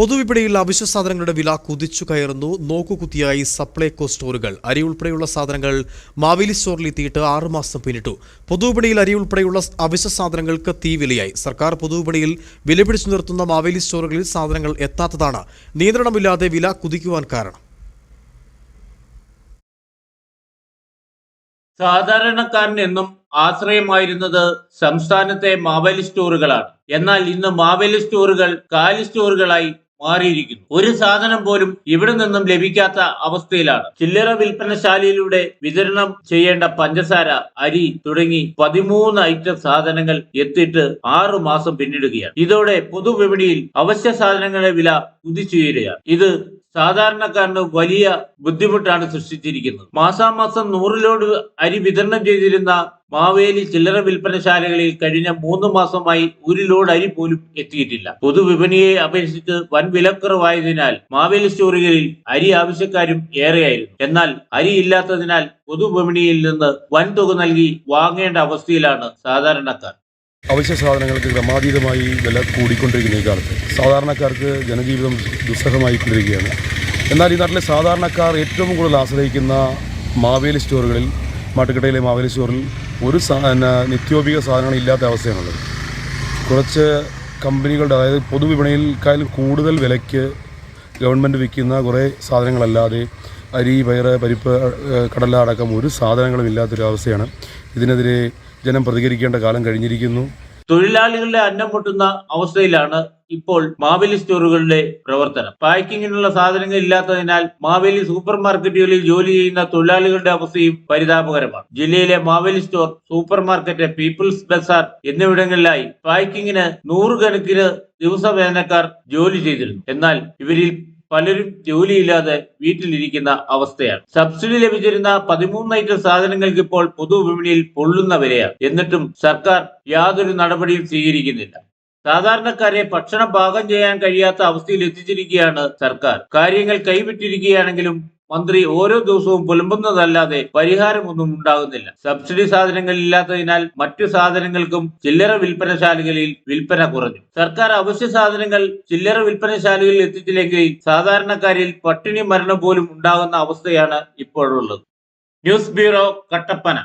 പൊതുവിപണിയിൽ അവശ്യ സാധനങ്ങളുടെ വില കുതിച്ചു കയറുന്നു. നോക്കുകുത്തിയായി സപ്ലൈകോ സ്റ്റോറുകൾ. അരി ഉൾപ്പെടെയുള്ള സാധനങ്ങൾ മാവേലി സ്റ്റോറിൽ എത്തിയിട്ട് ആറുമാസം പിന്നിട്ടു. പൊതുവിപണിയിൽ അരി ഉൾപ്പെടെയുള്ള അവശ്യ സാധനങ്ങൾക്ക് തീവിലയായി സർക്കാർ പൊതുവിപണിയിൽ വില പിടിച്ചു നിർത്തുന്ന മാവേലി സ്റ്റോറുകളിൽ സാധനങ്ങൾ എത്താത്തതാണ് നിയന്ത്രണമില്ലാതെ വില കുതിക്കുവാൻ കാരണം. സാധാരണക്കാരൻ എന്നും ആശ്രയമായിരുന്നത് സംസ്ഥാനത്തെ മാവേലി സ്റ്റോറുകളാണ്. എന്നാൽ ഇന്ന് മാവേലി സ്റ്റോറുകൾ കാലി സ്റ്റോറുകളായി മാറിയിരിക്കുന്നു. ഒരു സാധനം പോലും ഇവിടെ നിന്നും ലഭിക്കാത്ത അവസ്ഥയിലാണ്. ചില്ലറ വിൽപ്പനശാലയിലൂടെ വിതരണം ചെയ്യേണ്ട പഞ്ചസാര അരി തുടങ്ങി പതിമൂന്ന് ഐറ്റം സാധനങ്ങൾ എത്തിയിട്ട് ആറു മാസം പിന്നിടുകയാണ്. ഇതോടെ പൊതുവിപണിയിൽ അവശ്യ സാധനങ്ങളുടെ വില കുതിച്ചുയരുകയാണ്. ഇത് സാധാരണക്കാരന് വലിയ ബുദ്ധിമുട്ടാണ് സൃഷ്ടിച്ചിരിക്കുന്നത്. മാസാമാസം നൂറിലോട് അരി വിതരണം ചെയ്തിരുന്ന മാവേലി ചില്ലറ വിൽപ്പനശാലകളിൽ കഴിഞ്ഞ മൂന്ന് മാസമായി ഒരു ലോഡ് അരി പോലും എത്തിയിട്ടില്ല. പൊതുവിപണിയെ അപേക്ഷിച്ച് വൻ വിലക്കുറവായതിനാൽ മാവേലി സ്റ്റോറുകളിൽ അരി ആവശ്യക്കാരും ഏറെയായിരുന്നു. എന്നാൽ അരി ഇല്ലാത്തതിനാൽ പൊതുവിപണിയിൽ നിന്ന് വൻതുക നൽകി വാങ്ങേണ്ട അവസ്ഥയിലാണ് സാധാരണക്കാർ. അവശ്യ സാധനങ്ങൾക്ക് ക്രമാതീതമായി വില കൂടിക്കൊണ്ടിരിക്കുന്ന ഈ കാലത്ത് സാധാരണക്കാർക്ക് ജനജീവിതം ദുസ്സഹമായിക്കൊണ്ടിരിക്കുകയാണ്. എന്നാൽ ഈ നാട്ടിലെ സാധാരണക്കാർ ഏറ്റവും കൂടുതൽ ആശ്രയിക്കുന്ന മാവേലി സ്റ്റോറുകളിൽ മാട്ടുക്കട്ടയിലെ മാവേലി സ്റ്റോറിൽ ഒരു നിത്യോപയോഗ സാധനങ്ങൾ ഇല്ലാത്ത അവസ്ഥയാണുള്ളത്. കുറച്ച് കമ്പനികളുടെ അതായത് പൊതുവിപണിയിൽക്കാൾ കൂടുതൽ വിലയ്ക്ക് ഗവൺമെന്റ് വിൽക്കുന്ന കുറേ സാധനങ്ങളല്ലാതെ അരി പയറ് പരിപ്പ് കടല അടക്കം ഒരു സാധനങ്ങളും ഇല്ലാത്തൊരു അവസ്ഥയാണ് ഇതിനെതിരെ ജനം പ്രതികരിക്കേണ്ട കാലം കഴിഞ്ഞിരിക്കുന്നു. തൊഴിലാളികളുടെ അന്നം പൊട്ടുന്ന അവസ്ഥയിലാണ് ഇപ്പോൾ മാവേലി സ്റ്റോറുകളുടെ പ്രവർത്തനം. പാക്കിങ്ങിനുള്ള സാധനങ്ങൾ ഇല്ലാത്തതിനാൽ മാവേലി സൂപ്പർ മാർക്കറ്റുകളിൽ ജോലി ചെയ്യുന്ന തൊഴിലാളികളുടെ അവസ്ഥയും പരിതാപകരമാണ്. ജില്ലയിലെ Maveli store super market people's bazaar എന്നിവിടങ്ങളിലായി പാക്കിങ്ങിന് നൂറുകണക്കിന് ദിവസവേതനക്കാർ ജോലി ചെയ്തിരുന്നു. എന്നാൽ ഇവരിൽ പലരും ജോലിയില്ലാതെ വീട്ടിലിരിക്കുന്ന അവസ്ഥയാണ്. സബ്സിഡി ലഭിച്ചിരുന്ന പതിമൂന്ന് ഐറ്റം സാധനങ്ങൾക്ക് ഇപ്പോൾ പൊതുവിപണിയിൽ പൊള്ളുന്ന വിലയാണ്. എന്നിട്ടും സർക്കാർ യാതൊരു നടപടിയും സ്വീകരിക്കുന്നില്ല. സാധാരണക്കാരെ ഭക്ഷണം പാകം ചെയ്യാൻ കഴിയാത്ത അവസ്ഥയിൽ എത്തിച്ചിരിക്കുകയാണ് സർക്കാർ. കാര്യങ്ങൾ കൈവിട്ടിരിക്കുകയാണെങ്കിലും മന്ത്രി ഓരോ ദിവസവും പുലമ്പുന്നതല്ലാതെ പരിഹാരമൊന്നും ഉണ്ടാകുന്നില്ല. സബ്സിഡി സാധനങ്ങൾ ഇല്ലാത്തതിനാൽ മറ്റു സാധനങ്ങൾക്കും ചില്ലറ വിൽപ്പനശാലകളിൽ വിൽപ്പന കുറഞ്ഞു. സർക്കാർ അവശ്യ സാധനങ്ങൾ ചില്ലറ വിൽപ്പനശാലകളിൽ എത്തിച്ചില്ലെങ്കിൽ സാധാരണക്കാരിൽ പട്ടിണി മരണം പോലും ഉണ്ടാകുന്ന അവസ്ഥയാണ് ഇപ്പോഴുള്ളത്. News bureau Kattappana.